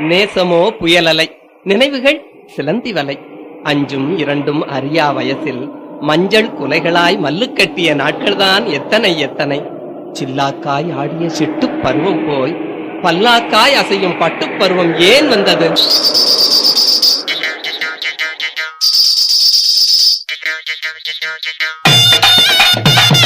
நேசமோ புயலலை. நினைவுகள் சிலந்தி வலை அஞ்சும் இரண்டும் அறியா வயசில். மஞ்சள் குலைகளாய் மல்லு கட்டிய நாட்கள்தான் எத்தனை எத்தனை. சில்லாக்காய் ஆடிய சிட்டுப் பருவம் போய். பல்லாக்காய் அசையும் பட்டுப் பருவம் ஏன் வந்தது? தோட்டுக்கடை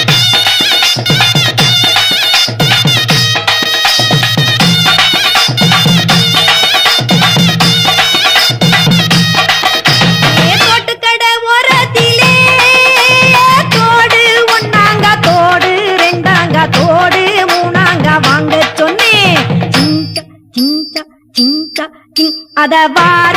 சிங்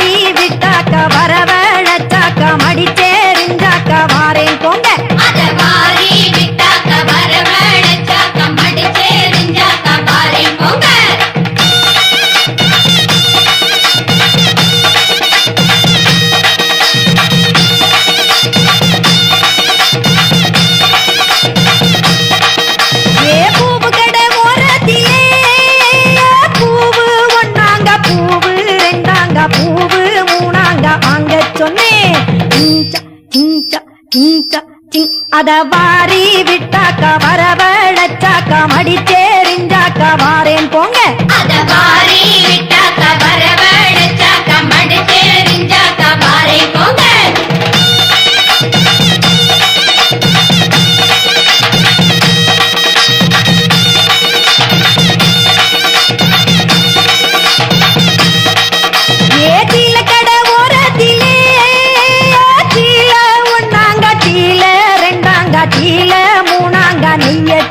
அத வாரி விட்டாக்க வரவழைச்சாக்க மடிச்சேரிஞ்சாக்க வாரேன் போங்க. அத வாரி விட்டா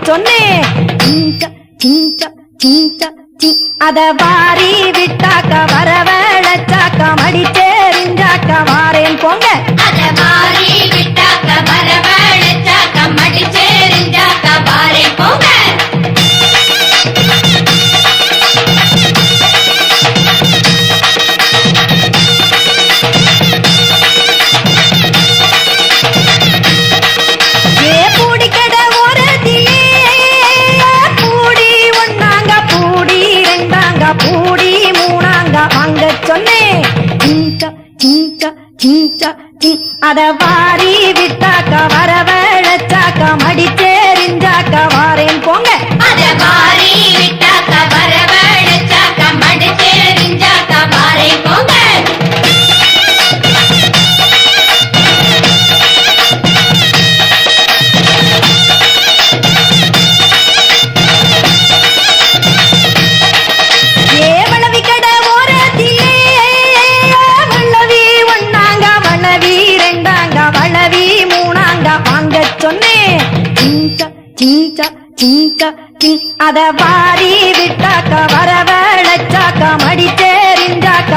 சொன்னேன் அத வாரி விட்டாக்க வரவழைச்சாக்க மடிச்சேரிஞ்சாக்க வாரேன் போங்க. வாரி விட்டாக்க வரவழைச்சாக்க மடிச்சேரிஞ்சாக்க வாரேன் போங்க. அதை வாரி சிஞ்சா சிஞ்சா சிஞ்சா சிங் அத வாரி விட்டாக்க வரவழைச்சாக்க மடிச்சேரிஞ்சாக்க